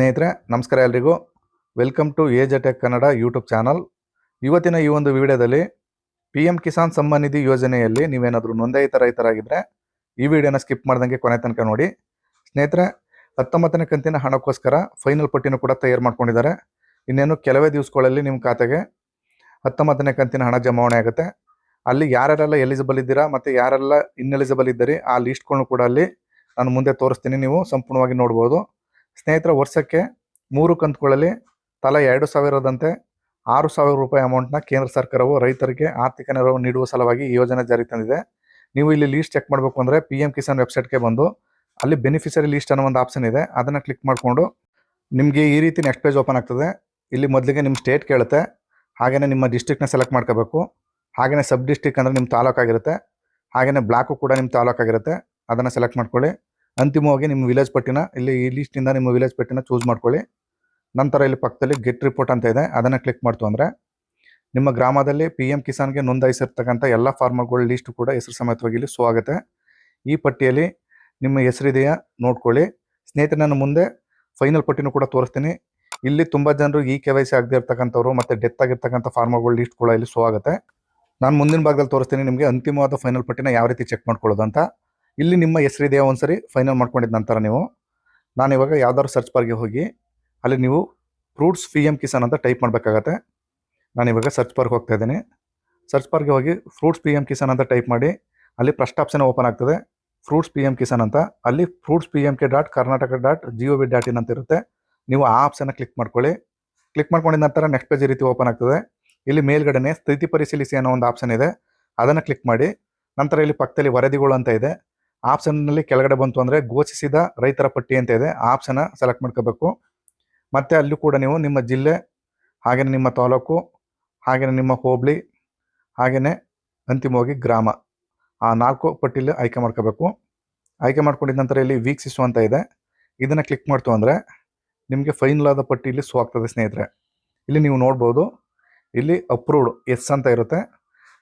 ಸ್ನೇಹಿತರೆ, ನಮಸ್ಕಾರ ಎಲ್ರಿಗೂ. ವೆಲ್ಕಮ್ ಟು ಏಜ್ ಅಟೆಕ್ ಕನ್ನಡ ಯೂಟ್ಯೂಬ್ ಚಾನಲ್ ಇವತ್ತಿನ ಈ ಒಂದು ವಿಡಿಯೋದಲ್ಲಿ ಪಿ ಎಂ ಕಿಸಾನ್ ಸಮ್ಮಾನ್ ನಿಧಿ ಯೋಜನೆಯಲ್ಲಿ ನೀವೇನಾದರೂ ನೋಂದಾಯಿತ ರೈತರಾಗಿದ್ದರೆ ಈ ವಿಡಿಯೋನ ಸ್ಕಿಪ್ ಮಾಡ್ದಂಗೆ ಕೊನೆ ತನಕ ನೋಡಿ. ಸ್ನೇಹಿತರೆ, ಹತ್ತೊಂಬತ್ತನೇ ಕಂತಿನ ಹಣಕ್ಕೋಸ್ಕರ ಫೈನಲ್ ಪಟ್ಟಿನೂ ಕೂಡ ತಯಾರು ಮಾಡ್ಕೊಂಡಿದ್ದಾರೆ. ಇನ್ನೇನು ಕೆಲವೇ ದಿವಸಗಳಲ್ಲಿ ನಿಮ್ಮ ಖಾತೆಗೆ ಹತ್ತೊಂಬತ್ತನೇ ಕಂತಿನ ಹಣ ಜಮಾವಣೆ ಆಗುತ್ತೆ. ಅಲ್ಲಿ ಯಾರೆಲ್ಲ ಎಲಿಜಿಬಲ್ ಇದ್ದೀರಾ ಮತ್ತು ಯಾರೆಲ್ಲ ಇನ್ಎಲಿಜಿಬಲ್ ಇದ್ದೀರಿ ಆ ಲಿಸ್ಟ್ಗಳನ್ನು ಕೂಡ ಅಲ್ಲಿ ನಾನು ಮುಂದೆ ತೋರಿಸ್ತೀನಿ. ನೀವು ಸಂಪೂರ್ಣವಾಗಿ ನೋಡ್ಬೋದು. ಸ್ನೇಹಿತರ, ವರ್ಷಕ್ಕೆ ಮೂರು ಕಂತುಗಳಲ್ಲಿ ತಲಾ ಎರಡು ಸಾವಿರದಂತೆ ಆರು ಸಾವಿರ ರೂಪಾಯಿ ಅಮೌಂಟ್ನ ಕೇಂದ್ರ ಸರ್ಕಾರವು ರೈತರಿಗೆ ಆರ್ಥಿಕ ನೆರವು ನೀಡುವ ಸಲುವಾಗಿ ಈ ಯೋಜನೆ ಜಾರಿ ತಂದಿದೆ. ನೀವು ಇಲ್ಲಿ ಲೀಸ್ಟ್ ಚೆಕ್ ಮಾಡಬೇಕು ಅಂದರೆ ಪಿ ಎಂ ಕಿಸಾನ್ ವೆಬ್ಸೈಟ್ಗೆ ಬಂದು ಅಲ್ಲಿ ಬೆನಿಫಿಷರಿ ಲೀಸ್ಟ್ ಅನ್ನೋ ಒಂದು ಆಪ್ಷನ್ ಇದೆ. ಅದನ್ನು ಕ್ಲಿಕ್ ಮಾಡಿಕೊಂಡು ನಿಮಗೆ ಈ ರೀತಿ ನೆಕ್ಸ್ಟ್ ಪೇಜ್ ಓಪನ್ ಆಗ್ತದೆ. ಇಲ್ಲಿ ಮೊದಲಿಗೆ ನಿಮ್ಮ ಸ್ಟೇಟ್ ಕೇಳುತ್ತೆ. ಹಾಗೆಯೇ ನಿಮ್ಮ ಡಿಸ್ಟಿಕ್ನ ಸೆಲೆಕ್ಟ್ ಮಾಡ್ಕೋಬೇಕು. ಹಾಗೆಯೇ ಸಬ್ ಡಿಸ್ಟಿಕ್ ಅಂದರೆ ನಿಮ್ಮ ತಾಲೂಕಾಗಿರುತ್ತೆ. ಹಾಗೆಯೇ ಬ್ಲಾಕು ಕೂಡ ನಿಮ್ಮ ತಾಲೂಕಾಗಿರುತ್ತೆ. ಅದನ್ನು ಸೆಲೆಕ್ಟ್ ಮಾಡ್ಕೊಳ್ಳಿ. ಅಂತಿಮವಾಗಿ ನಿಮ್ಮ ವಿಲೇಜ್ ಪಟ್ಟಿನ, ಇಲ್ಲಿ ಈ ಲಿಸ್ಟಿಂದ ನಿಮ್ಮ ವಿಲೇಜ್ ಪಟ್ಟಿನ ಚೂಸ್ ಮಾಡ್ಕೊಳ್ಳಿ. ನಂತರ ಇಲ್ಲಿ ಪಕ್ಕದಲ್ಲಿ ಗೆಟ್ ರಿಪೋರ್ಟ್ ಅಂತ ಇದೆ, ಅದನ್ನು ಕ್ಲಿಕ್ ಮಾಡ್ತು ಅಂದರೆ ನಿಮ್ಮ ಗ್ರಾಮದಲ್ಲಿ ಪಿ ಎಂ ಕಿಸಾನ್ಗೆ ನೋಂದಾಯಿಸಿರ್ತಕ್ಕಂಥ ಎಲ್ಲ ಫಾರ್ಮರ್ಗಳ ಲಿಸ್ಟ್ ಕೂಡ ಹೆಸರು ಸಮೇತವಾಗಿ ಇಲ್ಲಿ ಶೋ ಆಗುತ್ತೆ. ಈ ಪಟ್ಟಿಯಲ್ಲಿ ನಿಮ್ಮ ಹೆಸರಿದೆಯಾ ನೋಡ್ಕೊಳ್ಳಿ. ಸ್ನೇಹಿತರೆ ನಾನು ಮುಂದೆ ಫೈನಲ್ ಪಟ್ಟಿನೂ ಕೂಡ ತೋರಿಸ್ತೀನಿ. ಇಲ್ಲಿ ತುಂಬ ಜನರು ಈ ಕೆ ವೈ ಸಿ ಆಗದೆ ಇರ್ತಕ್ಕಂಥವ್ರು ಮತ್ತು ಡೆತ್ ಆಗಿರ್ತಕ್ಕಂಥ ಫಾರ್ಮರ್ಗಳ ಲಿಸ್ಟ್ ಕೂಡ ಇಲ್ಲಿ ಶೋ ಆಗುತ್ತೆ. ನಾನು ಮುಂದಿನ ಭಾಗದಲ್ಲಿ ತೋರಿಸ್ತೀನಿ ನಿಮಗೆ ಅಂತಿಮವಾದ ಫೈನಲ್ ಪಟ್ಟಿನ ಯಾವ ರೀತಿ ಚೆಕ್ ಮಾಡ್ಕೊಳ್ಳೋದು ಅಂತ. ಇಲ್ಲಿ ನಿಮ್ಮ ಹೆಸರಿದೆಯಾ ಒಂದ್ಸರಿ? ಫೈನಲ್ ಮಾಡ್ಕೊಂಡಿದ್ದ ನಂತರ ನೀವು. ನಾನು ಇವಾಗ ಯಾವ್ದಾದ್ರು ಸರ್ಚ್ ಬಾರ್ಗೆ ಹೋಗಿ, ಅಲ್ಲಿ ನೀವು ಫ್ರೂಟ್ಸ್ ಪಿ ಎಂ ಕಿಸಾನ್ ಅಂತ ಟೈಪ್ ಮಾಡಬೇಕಾಗತ್ತೆ. ನಾನು ಇವಾಗ ಸರ್ಚ್ ಬಾರ್ಗೆ ಹೋಗ್ತಾ ಇದ್ದೀನಿ. ಸರ್ಚ್ ಬಾರ್ಗೆ ಹೋಗಿ ಫ್ರೂಟ್ಸ್ ಪಿ ಎಂ ಕಿಸಾನ್ ಅಂತ ಟೈಪ್ ಮಾಡಿ, ಅಲ್ಲಿ ಫಸ್ಟ್ ಆಪ್ಷನ್ ಓಪನ್ ಆಗ್ತದೆ. ಫ್ರೂಟ್ಸ್ ಪಿ ಎಂ ಕಿಸಾನ್ ಅಂತ. ಅಲ್ಲಿ fruits P M K dot Karnataka dot G O V dot in ಅಂತ ಇರುತ್ತೆ. ನೀವು ಆ ಆಪ್ಷನ್ನ ಕ್ಲಿಕ್ ಮಾಡ್ಕೊಳ್ಳಿ. ಕ್ಲಿಕ್ ಮಾಡ್ಕೊಂಡಿದ ನಂತರ ನೆಕ್ಸ್ಟ್ ಪೇಜ್ ರೀತಿ ಓಪನ್ ಆಗ್ತದೆ. ಇಲ್ಲಿ ಮೇಲ್ಗಡೆನೆ ಸ್ಥಿತಿ ಪರಿಶೀಲಿಸಿ ಅನ್ನೋ ಒಂದು ಆಪ್ಷನ್ ಇದೆ. ಅದನ್ನು ಕ್ಲಿಕ್ ಮಾಡಿ. ನಂತರ ಇಲ್ಲಿ ಪಕ್ಕದಲ್ಲಿ ವರದಿಗಳು ಅಂತ ಇದೆ. ಆಪ್ಷನ್ನಲ್ಲಿ ಕೆಳಗಡೆ ಬಂತು ಅಂದ್ರೆ ಘೋಷಿಸಿದ ರೈತರ ಪಟ್ಟಿ ಅಂತ ಇದೆ. ಆಪ್ಷನ್ ಸೆಲೆಕ್ಟ್ ಮಾಡ್ಕೋಬೇಕು. ಮತ್ತೆ ಅಲ್ಲೂ ಕೂಡ ನೀವು ನಿಮ್ಮ ಜಿಲ್ಲೆ ಹಾಗೆಯೇ ನಿಮ್ಮ ತಾಲೂಕು ಹಾಗೆಯೇ ನಿಮ್ಮ ಹೋಬಳಿ ಹಾಗೆಯೇ ಅಂತಿಮವಾಗಿ ಗ್ರಾಮ ಆ ನಾಲ್ಕು ಪಟ್ಟಿಲಿ ಆಯ್ಕೆ ಮಾಡ್ಕೋಬೇಕು. ಆಯ್ಕೆ ಮಾಡ್ಕೊಂಡಿದ ನಂತರ ಇಲ್ಲಿ ವೀಕ್ಷಿಸು ಅಂತ ಇದೆ. ಇದನ್ನು ಕ್ಲಿಕ್ ಮಾಡ್ತು ಅಂದರೆ ನಿಮಗೆ ಫೈನಲ್ ಆದ ಪಟ್ಟಿ ಇಲ್ಲಿ ಸೋ ಸ್ನೇಹಿತರೆ. ಇಲ್ಲಿ ನೀವು ನೋಡ್ಬೋದು. ಇಲ್ಲಿ ಅಪ್ರೂವ್ಡ್ ಎಸ್ ಅಂತ ಇರುತ್ತೆ.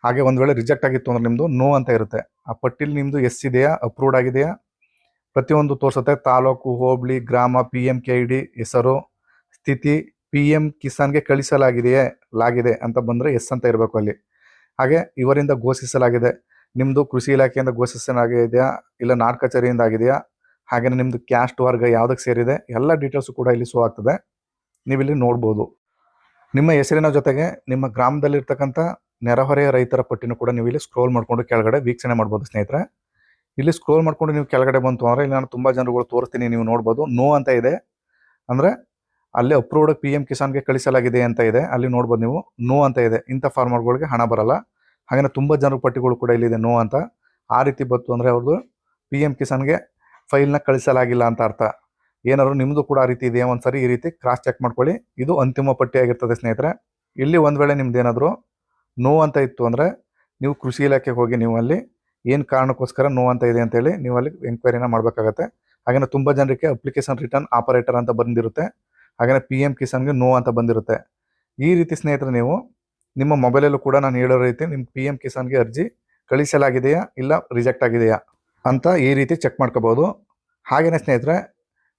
ಹಾಗೆ ಒಂದು ವೇಳೆ ರಿಜೆಕ್ಟ್ ಆಗಿತ್ತು ಅಂದ್ರೆ ನಿಮ್ಮದು ನೋ ಅಂತ ಇರುತ್ತೆ. ಆ ಪಟ್ಟಿಲಿ ನಿಮ್ಮದು ಎಸ್ ಇದೆಯಾ? ಅಪ್ರೂವ್ಡ್ ಆಗಿದೆಯಾ? ಪ್ರತಿಯೊಂದು ತೋರಿಸುತ್ತೆ. ತಾಲೂಕು, ಹೋಬಳಿ, ಗ್ರಾಮ P M K I D ಹೆಸರು, ಸ್ಥಿತಿ ಪಿ ಎಂ ಕಿಸಾನ್ಗೆ ಕಳಿಸಲಾಗಿದೆಯೇ? ಲಾಗಿದೆ ಅಂತ ಬಂದರೆ ಎಸ್ ಅಂತ ಇರಬೇಕು ಅಲ್ಲಿ. ಹಾಗೆ ಇವರಿಂದ ಘೋಷಿಸಲಾಗಿದೆ. ನಿಮ್ಮದು ಕೃಷಿ ಇಲಾಖೆಯಿಂದ ಘೋಷಿಸಲಾಗಿದೆಯಾ? ಇಲ್ಲ ನಾಡ್ ಕಚೇರಿಯಿಂದ ಆಗಿದೆಯಾ? ಹಾಗೆಯೇ ನಿಮ್ಮದು ಕ್ಯಾಸ್ಟ್ ವರ್ಗ ಯಾವುದಕ್ಕೆ ಸೇರಿದೆ? ಎಲ್ಲ ಡೀಟೇಲ್ಸು ಕೂಡ ಇಲ್ಲಿ ಶೋ ಆಗ್ತದೆ. ನೀವಿಲ್ಲಿ ನೋಡ್ಬೋದು. ನಿಮ್ಮ ಹೆಸರಿನ ಜೊತೆಗೆ ನಿಮ್ಮ ಗ್ರಾಮದಲ್ಲಿರ್ತಕ್ಕಂಥ ನೆರೆಹೊರೆಯ ರೈತರ ಪಟ್ಟಿನೂ ಕೂಡ ನೀವು ಇಲ್ಲಿ ಸ್ಕ್ರೋಲ್ ಮಾಡಿಕೊಂಡು ಕೆಳಗಡೆ ವೀಕ್ಷಣೆ ಮಾಡ್ಬೋದು ಸ್ನೇಹಿತರೆ. ಇಲ್ಲಿ ಸ್ಕ್ರೋಲ್ ಮಾಡಿಕೊಂಡು ನೀವು ಕೆಳಗಡೆ ಬಂತು ಅಂದರೆ ಇಲ್ಲಿ ನಾನು ತುಂಬ ಜನರುಗಳು ತೋರಿಸ್ತೀನಿ, ನೀವು ನೋಡ್ಬೋದು. ನೋ ಅಂತ ಇದೆ. ಅಂದರೆ ಅಲ್ಲಿ ಅಪ್ರೂವ್ಡ್ ಪಿ ಎಂ ಕಿಸಾನ್ಗೆ ಕಳಿಸಲಾಗಿದೆ ಅಂತ ಇದೆ. ಅಲ್ಲಿ ನೋಡ್ಬೋದು ನೀವು ನೋ ಅಂತ ಇದೆ. ಇಂಥ ಫಾರ್ಮರ್ಗಳಿಗೆ ಹಣ ಬರಲ್ಲ. ಹಾಗೆಯೇ ತುಂಬ ಜನರ ಪಟ್ಟಿಗಳು ಕೂಡ ಇಲ್ಲಿದೆ ನೋ ಅಂತ. ಆ ರೀತಿ ಬಂತು ಅಂದರೆ ಅವ್ರದ್ದು ಪಿ ಎಂ ಕಿಸಾನ್ಗೆ ಫೈಲ್ನ ಕಳಿಸಲಾಗಿಲ್ಲ ಅಂತ ಅರ್ಥ. ಏನಾದ್ರು ನಿಮ್ಮದು ಕೂಡ ಆ ರೀತಿ ಇದೆಯಾ? ಒಂದ್ಸರಿ ಈ ರೀತಿ ಕ್ರಾಸ್ ಚೆಕ್ ಮಾಡ್ಕೊಳ್ಳಿ. ಇದು ಅಂತಿಮ ಪಟ್ಟಿ ಆಗಿರ್ತದೆ ಸ್ನೇಹಿತರೆ. ಇಲ್ಲಿ ಒಂದು ವೇಳೆ ನಿಮ್ದು ಏನಾದರೂ ನೋ ಅಂತ ಇತ್ತು ಅಂದರೆ ನೀವು ಕೃಷಿ ಇಲಾಖೆಗೆ ಹೋಗಿ ನೀವು ಅಲ್ಲಿ ಏನು ಕಾರಣಕ್ಕೋಸ್ಕರ ನೋ ಅಂತ ಇದೆ ಅಂತೇಳಿ ನೀವು ಅಲ್ಲಿ ಎಂಕ್ವೈರಿನ ಮಾಡಬೇಕಾಗತ್ತೆ. ಹಾಗೆಯೇ ತುಂಬ ಜನರಿಗೆ ಅಪ್ಲಿಕೇಶನ್ ರಿಟರ್ನ್ ಆಪರೇಟರ್ ಅಂತ ಬಂದಿರುತ್ತೆ. ಹಾಗೆಯೇ ಪಿ ಎಂ ಕಿಸಾನ್ಗೆ ನೋ ಅಂತ ಬಂದಿರುತ್ತೆ. ಈ ರೀತಿ ಸ್ನೇಹಿತರೆ ನೀವು ನಿಮ್ಮ ಮೊಬೈಲಲ್ಲೂ ಕೂಡ ನಾನು ಹೇಳೋ ರೀತಿ ನಿಮ್ಮ ಪಿ ಎಂ ಕಿಸಾನ್ಗೆ ಅರ್ಜಿ ಕಳಿಸಲಾಗಿದೆಯಾ ಇಲ್ಲ ರಿಜೆಕ್ಟ್ ಆಗಿದೆಯಾ ಅಂತ ಈ ರೀತಿ ಚೆಕ್ ಮಾಡ್ಕೋಬೋದು. ಹಾಗೆಯೇ ಸ್ನೇಹಿತರೆ,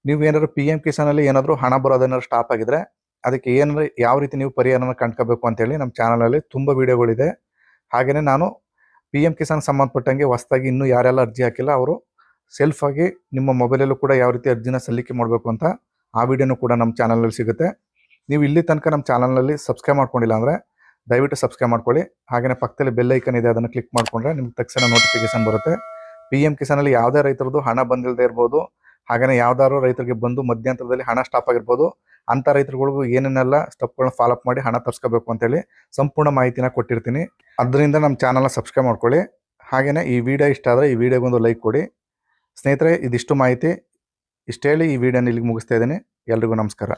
ನೀವು ಏನಾದರೂ ಪಿ ಎಂ ಕಿಸಾನಲ್ಲಿ ಏನಾದರೂ ಹಣ ಬರೋದೇನಾದ್ರು ಸ್ಟಾಪ್ ಆಗಿದ್ರೆ ಅದಕ್ಕೆ ಏನಾದ್ರು ಯಾವ ರೀತಿ ನೀವು ಪರಿಹಾರನ ಕಂಡ್ಕೋಬೇಕು ಅಂತೇಳಿ ನಮ್ಮ ಚಾನಲಲ್ಲಿ ತುಂಬ ವೀಡಿಯೋಗಳಿದೆ. ಹಾಗೆಯೇ ನಾನು ಪಿ ಎಂ ಕಿಸಾನ್ ಸಂಬಂಧಪಟ್ಟಂಗೆ ಹೊಸದಾಗಿ ಇನ್ನೂ ಯಾರೆಲ್ಲ ಅರ್ಜಿ ಹಾಕಿಲ್ಲ, ಅವರು ಸೆಲ್ಫಾಗಿ ನಿಮ್ಮ ಮೊಬೈಲಲ್ಲೂ ಕೂಡ ಯಾವ ರೀತಿ ಅರ್ಜಿನ ಸಲ್ಲಿಕೆ ಮಾಡಬೇಕು ಅಂತ ಆ ವಿಡಿಯೋನೂ ಕೂಡ ನಮ್ಮ ಚಾನಲಲ್ಲಿ ಸಿಗುತ್ತೆ. ನೀವು ಇಲ್ಲಿ ತನಕ ನಮ್ಮ ಚಾನಲ್ನಲ್ಲಿ ಸಬ್ಸ್ಕ್ರೈಬ್ ಮಾಡ್ಕೊಂಡಿಲ್ಲ ಅಂದರೆ ದಯವಿಟ್ಟು ಸಬ್ಸ್ಕ್ರೈಬ್ ಮಾಡ್ಕೊಳ್ಳಿ. ಹಾಗೆಯೇ ಪಕ್ಕದಲ್ಲಿ ಬೆಲ್ ಐಕನ್ ಇದೆ, ಅದನ್ನು ಕ್ಲಿಕ್ ಮಾಡಿಕೊಂಡ್ರೆ ನಿಮ್ಗೆ ತಕ್ಷಣ ನೋಟಿಫಿಕೇಶನ್ ಬರುತ್ತೆ. ಪಿ ಎಂ ಕಿಸಾನಲ್ಲಿ ಯಾವುದೇ ರೈತರದ್ದು ಹಣ ಬಂದಿಲ್ಲದೆ ಇರ್ಬೋದು ಹಾಗೆಯೇ ಯಾವ್ದಾದ್ರು ರೈತರಿಗೆ ಬಂದು ಮಧ್ಯಂತರದಲ್ಲಿ ಹಣ ಸ್ಟಾಪ್ ಆಗಿರ್ಬೋದು ಅಂತ ರೈತರುಗಳಿಗೂ ಏನೇನೆಲ್ಲ ಸ್ಟೆಪ್ಗಳನ್ನ ಫಾಲೋಅಪ್ ಮಾಡಿ ಹಣ ತರಿಸ್ಕೋಬೇಕು ಅಂತೇಳಿ ಸಂಪೂರ್ಣ ಮಾಹಿತಿನ ಕೊಟ್ಟಿರ್ತೀನಿ. ಅದರಿಂದ ನಮ್ಮ ಚಾನಲ್ನ ಸಬ್ಸ್ಕ್ರೈಬ್ ಮಾಡ್ಕೊಳ್ಳಿ. ಹಾಗೆಯೇ ಈ ವಿಡಿಯೋ ಇಷ್ಟ ಆದರೆ ಈ ವಿಡಿಯೋಗೊಂದು ಲೈಕ್ ಕೊಡಿ. ಸ್ನೇಹಿತರೆ, ಇದಿಷ್ಟು ಮಾಹಿತಿ. ಇಷ್ಟು ಹೇಳಿ ಈ ವಿಡಿಯೋನ ಇಲ್ಲಿಗೆ ಮುಗಿಸ್ತಾ ಇದ್ದೀನಿ. ಎಲ್ರಿಗೂ ನಮಸ್ಕಾರ.